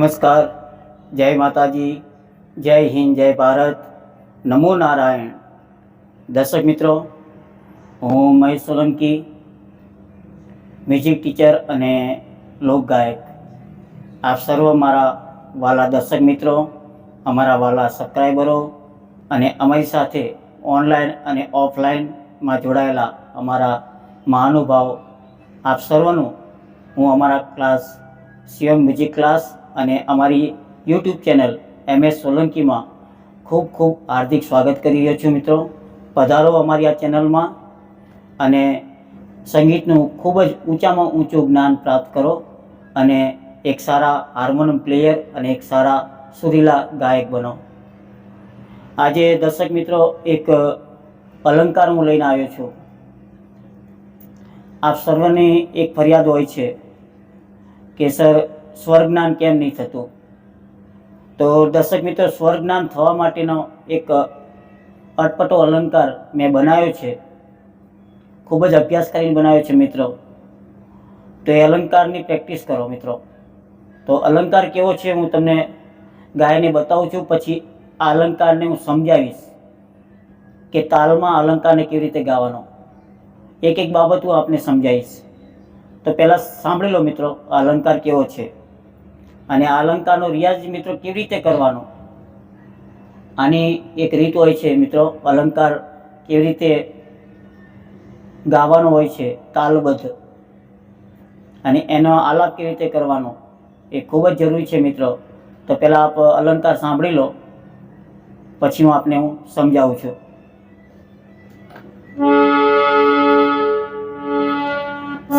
નમસ્કાર, જય માતાજી, જય હિન્દ, જય ભારત. નમો નારાયણ. દર્શક મિત્રો, હું મહેશ સોલંકી, મ્યુઝિક ટીચર અને લોકગાયક. આપ સર્વ મારા વાલા દર્શક મિત્રો, અમારા વાલા સબસ્ક્રાઈબરો અને અમારી સાથે ઓનલાઈન અને ઓફલાઈનમાં જોડાયેલા અમારા મહાનુભાવ, આપ સર્વનું હું અમારા ક્લાસ સીએમ મ્યુઝિક ક્લાસ અને અમારી યુટ્યુબ ચેનલ એમ એસ સોલંકીમાં ખૂબ ખૂબ હાર્દિક સ્વાગત કરી રહ્યો છું મિત્રો. પધારો અમારી આ ચેનલમાં અને સંગીતનું ખૂબ જ ઊંચામાં ઊંચું જ્ઞાન પ્રાપ્ત કરો અને એક સારા હાર્મોનિયમ પ્લેયર અને એક સારા સુરીલા ગાયક બનો. આજે દર્શક મિત્રો એક અલંકાર હું લઈને આવ્યો છું. આપ સર્વની એક ફરિયાદ હોય છે કે સર સ્વર્ગજ્ઞાન કેમ નહીં થતું? તો દર્શક મિત્રો સ્વર્ગજ્ઞાન થવા માટેનો એક અટપટો અલંકાર મેં બનાવ્યો છે. ખૂબ જ અભ્યાસ કરીને બનાવ્યો છે મિત્રો. તો એ અલંકારની પ્રેક્ટિસ કરો મિત્રો. તો અલંકાર કેવો છે હું તમને ગાયને બતાવું છું. પછી આ અલંકારને હું સમજાવીશ કે તાલમાં અલંકારને કેવી રીતે ગાવાનો. એક એક બાબત હું આપને સમજાવીશ. તો પહેલાં સાંભળી લો મિત્રો અલંકાર કેવો છે. અને આ અલંકારનો રિયાઝ મિત્રો કેવી રીતે કરવાનો? આની એક રીત હોય છે મિત્રો, અલંકાર કેવી રીતે ગાવાનો હોય છે, તાલબદ્ધ. અને એનો આલાપ કેવી રીતે કરવાનો એ ખૂબ જ જરૂરી છે મિત્રો. તો પહેલાં આપ અલંકાર સાંભળી લો, પછી હું આપને હું સમજાવું છું.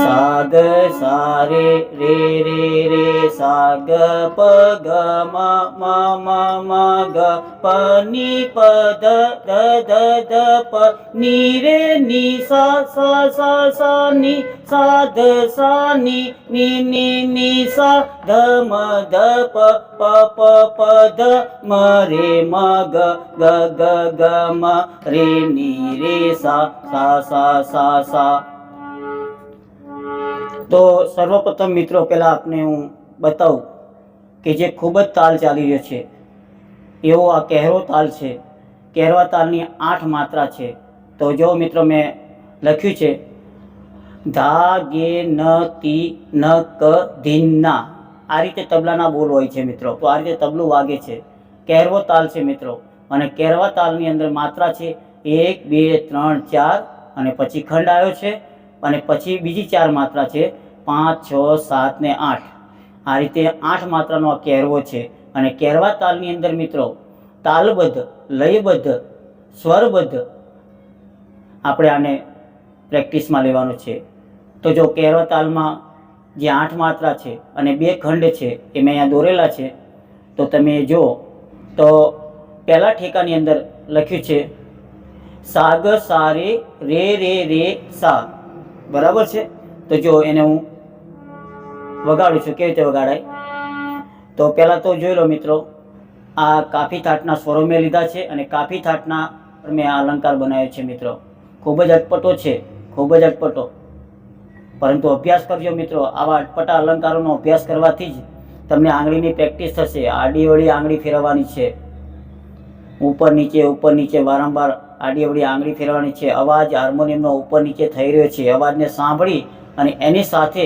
સાગ સારે, રે રે રે. સાગ પ ગ મ મ મ મ ગ પ ની પ ધ દ દ દ પ ની રે ની સા સા સા સા ની સા ધ સા ની ની ની ની સા ધ મ ધ પ પ પ પ ધ મ રે મ ગ ગ ગ ગ મ રે ની રે સા સા સા સા સા તો સર્વપ્રથમ મિત્રો, પહેલાં આપને હું બતાવું કે જે ખૂબ જ તાલ ચાલી રહ્યો છે. એવો આ કહેરો તાલ છે. કહેરવા તાલની આઠ માત્રા છે. તો જો મિત્રો મેં લખ્યું છે ધા ગે ન તી ન ક ધીન ના આ રીતે તબલાના બોલ હોય છે મિત્રો. તો આ રીતે તબલું વાગે છે. કહેરવો તાલ છે મિત્રો. અને કહેરવા તાલની અંદર માત્રા છે એક, બે, ત્રણ, ચાર અને પછી ખંડ આવ્યો છે. અને પછી બીજી ચાર માત્રા છે પાંચ, છ, સાત ને આઠ. આ રીતે આઠ માત્રાનો આ કેરવો છે. અને કેરવા તાલની અંદર મિત્રો, તાલબદ્ધ, લયબદ્ધ, સ્વરબદ્ધ આપણે આને પ્રેક્ટિસમાં લેવાનું છે. તો જો કેરવા તાલમાં જે આઠ માત્રા છે અને બે ખંડ છે, એ મેં અહીંયા દોરેલા છે, તો તમે જુઓ તો પહેલા ઠેકાની અંદર લખ્યું છે, સાગ, સારે, રે રે રે, સા. બરાબર છે? તો જો એને હું વગાડું છું, કેવી રીતે વગાડાય? તો પહેલાં તો જોઈ લો મિત્રો, આ કાફી થાટના સ્વરો મેં લીધા છે અને કાફી થાટના મેં આ અલંકાર બનાવ્યો છે મિત્રો. ખૂબ જ અટપટો છે, ખૂબ જ અટપટો. પરંતુ અભ્યાસ કરજો મિત્રો, આવા અટપટા અલંકારોનો અભ્યાસ કરવાથી જ તમને આંગળીની પ્રેક્ટિસ થશે, આડી વળી આંગળી ફેરવવાની છે. ઉપર નીચે ઉપર નીચે વારંવાર આડી અવળી આંગળી ફેરવાની છે. અવાજ હાર્મોનિયમનો ઉપર નીચે થઈ રહ્યો છે. અવાજને સાંભળી અને એની સાથે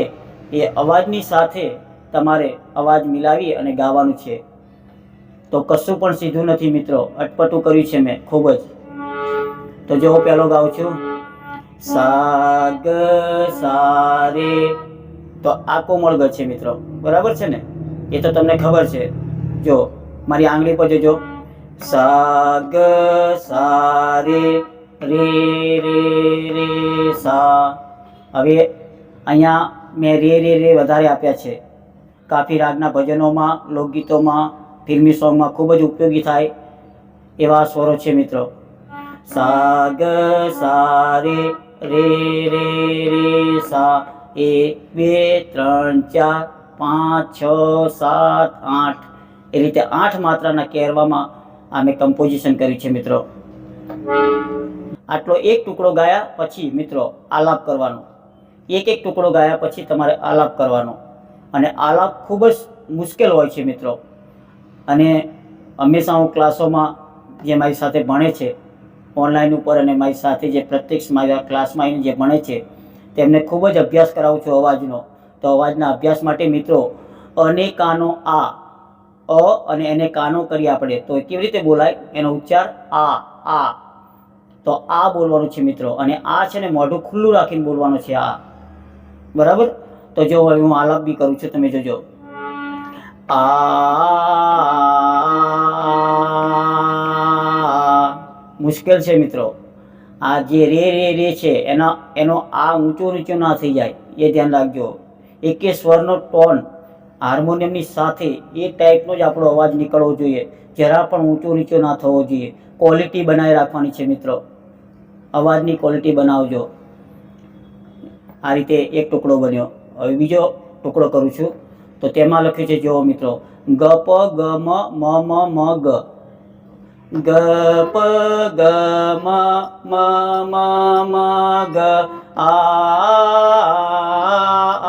એ અવાજની સાથે તમારે અવાજ મિલાવી અને ગાવાનું છે. તો કશું પણ સીધું નથી મિત્રો, અટપટું કર્યું છે મેં, ખૂબ જ. તો જો હું પહેલો ગાઉં છું. સાગ સારે. તો આ કોમળ ગ છે મિત્રો, બરાબર છે ને? એ તો તમને ખબર છે. જો, મારી આંગળી પર જોજો. સાગ સારે, રે રે રે, સા. હવે અહીંયા મેં રે રે રે વધારે આપ્યા છે. કાફી રાગના ભજનોમાં, લોકગીતોમાં, ફિલ્મી સોંગમાં ખૂબ જ ઉપયોગી થાય એવા સ્વરો છે મિત્રો. સાગ સારે, રે રે રે, સા એક બે, ત્રણ, ચાર, પાંચ, છ, સાત, આઠ. એ રીતે આઠ માત્રાના કહેવામાં આ મેં કમ્પોઝિશન કર્યું છે મિત્રો. આટલો એક ટુકડો ગાયા પછી મિત્રો આલાપ કરવાનો. એક એક ટુકડો ગાયા પછી તમારે આલાપ કરવાનો. અને આલાપ ખૂબ જ મુશ્કેલ હોય છે મિત્રો. અને હંમેશા હું ક્લાસોમાં જે મારી સાથે ભણે છે, ઓનલાઈન ઉપર અને મારી સાથે જે પ્રત્યક્ષ મારા ક્લાસમાં આવીને જે ભણે છે, તેમને ખૂબ જ અભ્યાસ કરાવું છું અવાજનો. તો અવાજના અભ્યાસ માટે મિત્રો, અને કાનો આ, અ અને એને કાનો કરીએ આપણે. તો કેવી રીતે બોલાય? એનો ઉચ્ચાર આ આ. તો આ બોલવાનું છે મિત્રો. અને આ છે ને મોઢું ખુલ્લું રાખીને બોલવાનું છે આ. બરાબર? તો જો હવે હું આલાપ બી કરું છું, તમે જોજો. આ મુશ્કેલ છે મિત્રો. આ જે રે રે રે છે, એનો એનો આ ઊંચો નીચો ના થઈ જાય, એ ધ્યાન રાખજો. એકે સ્વરનો ટોન હાર્મોનિયમની સાથે એ ટાઈપનો જ આપણો અવાજ નીકળવો જોઈએ. જરા પણ ઊંચો નીચો ના થવો જોઈએ. ક્વોલિટી બનાવી રાખવાની છે મિત્રો. અવાજની ક્વોલિટી બનાવજો. આ રીતે એક ટુકડો બન્યો. હવે બીજો ટુકડો કરું છું. તો તેમાં લખ્યું છે, જુઓ મિત્રો ગ પ ગ મ મ મ ગ ગ પ ગ મ મ મ ગ આ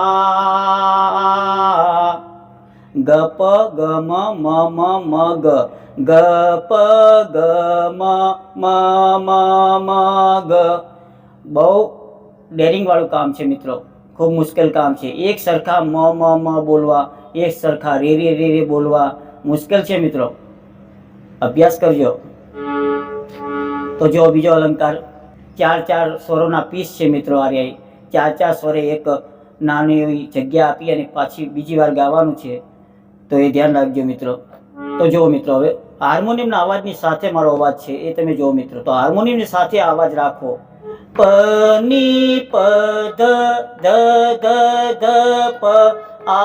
આ. ગ પ ગ મ મ મ મ ગ ગ પ ગ મ મ મ મ ગ બહુ ડેરિંગ વાળું કામ છે મિત્રો. ખૂબ મુશ્કેલ કામ છે. એક સરખા મ મ મ બોલવા, એક સરખા રે રે રે રે બોલવા મુશ્કેલ છે મિત્રો. અભ્યાસ કરજો. તો જો બીજો અલંકાર, ચાર ચાર સ્વરોના પીસ છે મિત્રો આ રહ્યા ચાર ચાર સ્વરે એક નાની એવી જગ્યા આપી અને પાછી બીજી વાર ગાવાનું છે. તો એ ધ્યાન રાખજો મિત્રો. તો જુઓ મિત્રો હવે, હાર્મોનિયમના અવાજની સાથે મારો અવાજ છે, એ તમે જુઓ મિત્રો. તો હાર્મોનિયમની સાથે અવાજ રાખો. પ ની પ ધ ધ ધ ધ પ આ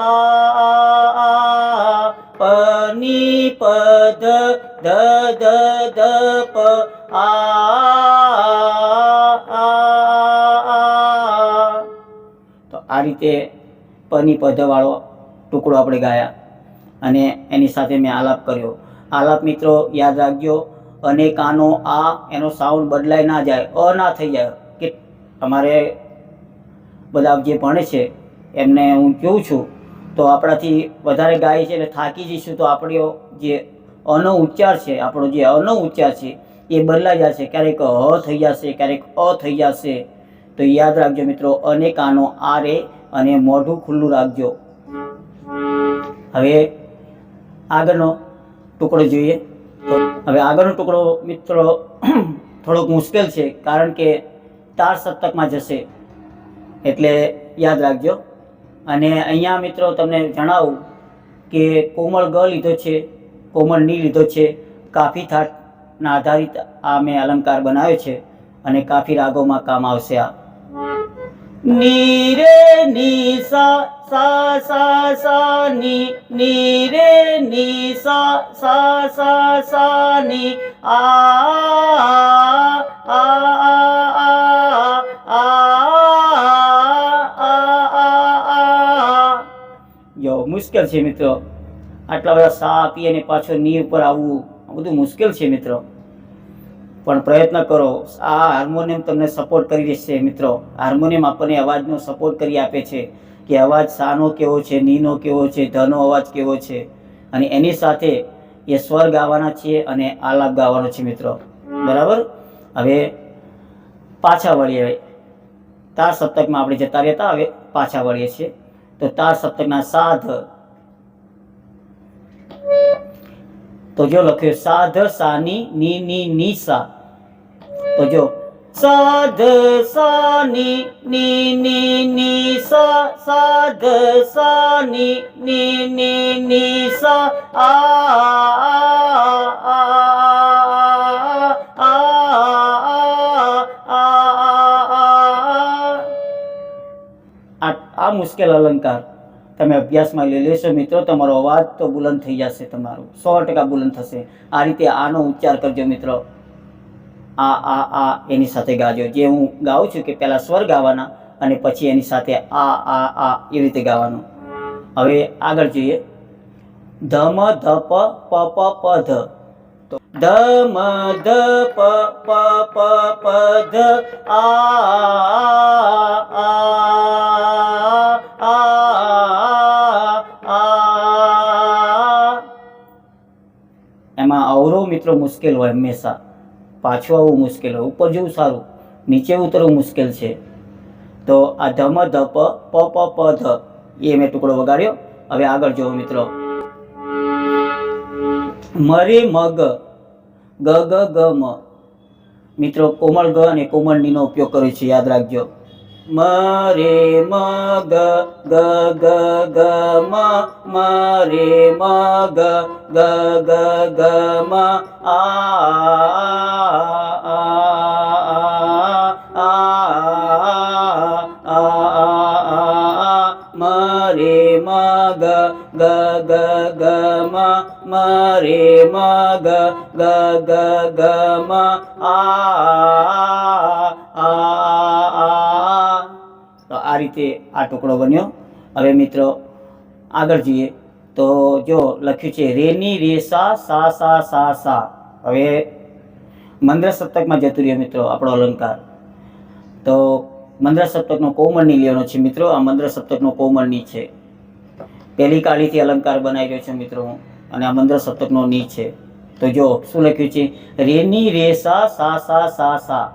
આ આ પ ની પ ધ ધ ધ ધ પ આ તો આ રીતે પની પદવાળો ટુકડો આપણે ગાયા અને એની સાથે મેં આલાપ કર્યો. આલાપ મિત્રો યાદ રાખજો અને કાનો આ એનો સાઉન્ડ બદલાઈ ના જાય, અ ના થઈ જાય, કે અમારે બધા જે ભણે છે, એમને હું કહું છું, તો આપણાથી વધારે ગાય છે એટલે થાકી જઈશું, તો આપણો જે અનો ઉચ્ચાર છે, આપણો જે અનો ઉચ્ચાર છે, એ બદલાઈ જશે, ક્યારેક હ થઈ જશે, ક્યારેક અ થઈ જશે. તો યાદ રાખજો મિત્રો, અને કાનો આ રે, અને મોઢું ખુલ્લું રાખજો. હવે આગળનો ટુકડો જોઈએ. હવે આગળનો ટુકડો મિત્રો થોડોક મુશ્કેલ છે, કારણ કે તાર સપ્તકમાં જશે. એટલે યાદ રાખજો. અને અહીંયા મિત્રો તમને જણાવું કે કોમળ ગ લીધો છે, કોમળની લીધો છે. કાફી થાટના આધારિત આ મેં અલંકાર બનાવ્યો છે અને કાફી રાગોમાં કામ આવશે આ. ની રે સા સા સા ની ની રે ની સા સા સા સા ની આ આ આ આ જો મુશ્કેલ છે મિત્રો. આટલા બધા સા આપી અને પાછો ની ઉપર આવવું, આ બધું મુશ્કેલ છે મિત્રો. પણ પ્રયત્ન કરો. આ હાર્મોનિયમ તમને સપોર્ટ કરી દેશે મિત્રો. હાર્મોનિયમ આપણને અવાજનો સપોર્ટ કરી આપે છે. કે અવાજ સાનો કેવો છે, નીનો કેવો છે, ધનો અવાજ કેવો છે? અને એની સાથે એ સ્વર ગાવાના છીએ અને આલાપ ગાવાનો છે મિત્રો. બરાબર? હવે પાછા વળીએ. તાર સપ્તકમાં આપણે જતા રહેતા, હવે પાછા વળીએ છીએ. તો તાર સપ્તકના સાધ. તો જો લખ્યું, સાધ સાની ની ની ની સા. તો જો સાધ સાની, ની ની ની, સા, સાધ સાની, ની ની ની, સા, આ આ મુશ્કેલ અલંકાર. તમે અભ્યાસમાં લઈ લેશો મિત્રો, તમારો અવાજ તો બુલંદ થઈ જશે તમારું. સો ટકા બુલંદ થશે. આ રીતે આનો ઉચ્ચાર કરજો મિત્રો. આ આ આ, એની સાથે ગાજો. જે હું ગાઉં છું કે પહેલાં સ્વર ગાવાના અને પછી એની સાથે આ આ આ, એ રીતે ગાવાનું. હવે આગળ જોઈએ. ધમ, ધપ, પ પ પ, ધ. તો ધમ ધ પ પ પ પ ધ આ આ આ. એમાં અવરો મિત્રો મુશ્કેલ હોય હંમેશા. પાછું આવવું મુશ્કેલ હોય. ઉપર જવું સારું. નીચે ઉતરવું મુશ્કેલ છે. તો આ ધમ ધ, પ પ પ પ, ધ. એ મેં ટુકડો વગાડ્યો. હવે આગળ જુઓ મિત્રો. મરી મગ. ગ ગ ગ, મ. મિત્રો, કોમળ ગ અને કોમળ નીનો ઉપયોગ કર્યો છે. યાદ રાખજો. Mare ma ga ga ga ga ma Mare ma ga ga ga ga ma a Mare ma ga ga ga ga ma Mare ma ga ga ga ga ma a a a આ રીતે આ ટુકડો બન્યો. હવે મિત્રો, આગળ જઈએ. તો જો લખ્યું છે, રેની રે સા સા સા સા. હવે મંદ્ર સપ્તકમાં જતું રહ્યો મિત્રો, આપણો અલંકાર. તો મંદ્ર સપ્તકનો કોમળની લેવાનો છે મિત્રો, આ મંદ્ર સપ્તકનો કોમળની છે. પહેલી કાળીથી અલંકાર બનાવી રહ્યો છે મિત્રો અને આ મંદ્ર સપ્તકનો ની છે. તો જો શું લખ્યું છે? રેની રે સા સા સા સા સા.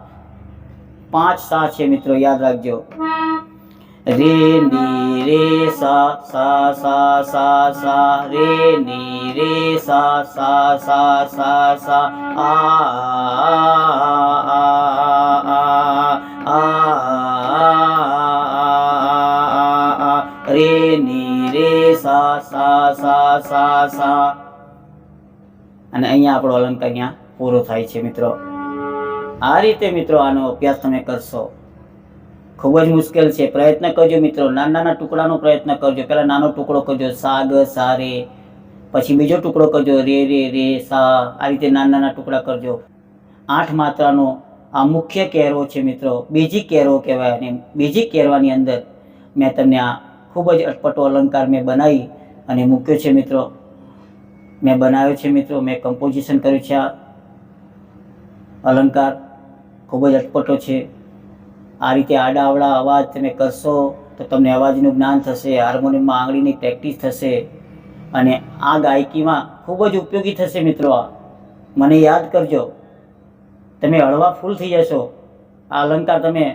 પાંચ સા છે મિત્રો, યાદ રાખજો. રે ની રે સા સા સા સા સા રે ની રે સા સા સા સા સા આ આ આ આ રે ની રે સા સા સા સા સા અને અહીંયા આપણો અલંકાર અહીંયા પૂરો થાય છે મિત્રો આ રીતે મિત્રો આનો અભ્યાસ તમે કરશો ખૂબ જ મુશ્કેલ છે. પ્રયત્ન કરજો મિત્રો. નાના નાના ટુકડાનો પ્રયત્ન કરજો. પહેલાં નાનો ટુકડો કરજો. સાગ, સારે, પછી બીજો ટુકડો કરજો. રે રે રે, સા, આ રીતે નાના નાના ટુકડા કરજો. આઠ માત્રાનો આ મુખ્ય કેરો છે મિત્રો. બીજી કેરો કહેવાય અને બીજી કેરવાની અંદર મેં તમને આ ખૂબ જ અટપટો અલંકાર મેં બનાવી અને મૂક્યો છે મિત્રો. મેં બનાવ્યો છે મિત્રો. મેં કમ્પોઝિશન કર્યું છે આ અલંકાર. ખૂબ જ અટપટો છે. આ રીતે આડાઅવળા અવાજ તમે કરશો તો તમને અવાજનું જ્ઞાન થશે, હાર્મોનિયમમાં આંગળીની પ્રેક્ટિસ થશે અને આ ગાયકીમાં ખૂબ જ ઉપયોગી થશે મિત્રો આ. મને યાદ કરજો, તમે હળવા ફૂલ થઈ જશો. આ અલંકાર તમે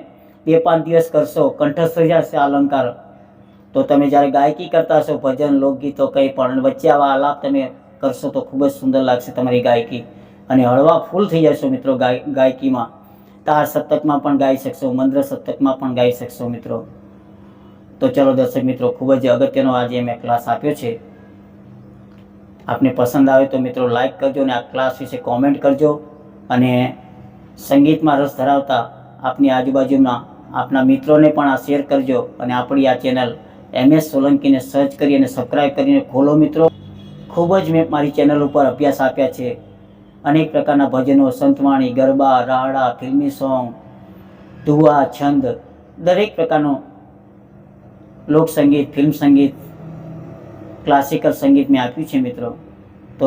બે પાંચ દિવસ કરશો, કંઠસ્થ થઈ જશે આ અલંકાર. તો તમે જ્યારે ગાયકી કરતા હશો, ભજન, લોકગીતો કંઈ પણ વચ્ચે આવા આલાપ તમે કરશો તો ખૂબ જ સુંદર લાગશે તમારી ગાયકી. અને હળવા ફૂલ થઈ જશો મિત્રો ગાય ગાયકીમાં તાર સપ્તકમાં પણ ગાઈ શકશો, મંદ્ર સપ્તકમાં પણ ગાઈ શકશો મિત્રો. તો ચલો દર્શક મિત્રો, ખૂબ જ અગત્યનો આજે મેં ક્લાસ આપ્યો છે. આપને પસંદ આવે તો મિત્રો લાઈક કરજો અને આ ક્લાસ વિશે કોમેન્ટ કરજો. અને સંગીતમાં રસ ધરાવતા આપની આજુબાજુના આપના મિત્રોને પણ આ શેર કરજો. અને આપણી આ ચેનલ એમ એસ સોલંકીને સર્ચ કરી અને સબસ્ક્રાઈબ કરીને ખોલો મિત્રો. ખૂબ જ મેં મારી ચેનલ ઉપર અભ્યાસ આપ્યા છે. અનેક પ્રકારના ભજનો, સંતવાણી, ગરબા રાહડા ફિલ્મી સોંગ ધુવા છંદ, દરેક પ્રકારનું લોકસંગીત ફિલ્મ સંગીત, ક્લાસિકલ સંગીત મેં આપ્યું છે મિત્રો. તો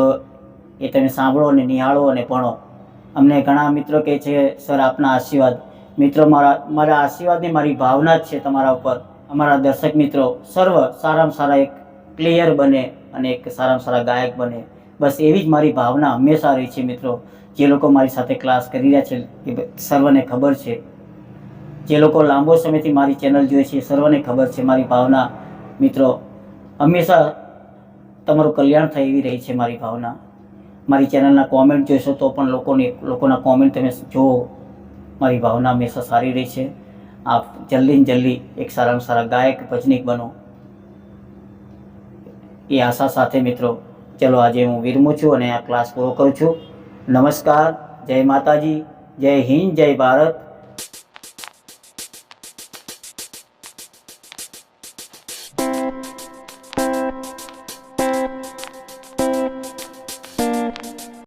એ તમે સાંભળો અને નિહાળો અને ભણો. અમને ઘણા મિત્રો કહે છે, સર, આપના આશીર્વાદ. મિત્રો, મારા મારા આશીર્વાદની મારી ભાવના જ છે તમારા ઉપર. અમારા દર્શક મિત્રો, સર્વ સારામાં સારા એક પ્લેયર બને અને એક સારામાં સારા ગાયક બને. બસ એવી જ મારી ભાવના હંમેશા રહી છે મિત્રો. જે લોકો મારી સાથે ક્લાસ કરી રહ્યા છે, એ સર્વને ખબર છે. જે લોકો લાંબો સમયથી મારી ચેનલ જોઈએ છે સર્વને ખબર છે મારી ભાવના. મિત્રો, હંમેશા તમારું કલ્યાણ થાય એવી રહી છે મારી ભાવના. મારી ચેનલના કોમેન્ટ જોઈશો તો પણ લોકોને, લોકોના કોમેન્ટ તમે જુઓ. મારી ભાવના હંમેશા સારી રહી છે. આપ જલ્દી ને જલ્દી એક સારામાં સારા ગાયક, ભજનીક બનો. એ આશા સાથે મિત્રો ચલો આજે હું વિરમું છું અને આ ક્લાસ પૂરો કરું છું. નમસ્કાર, જય માતાજી, જય હિન્દ, જય ભારત.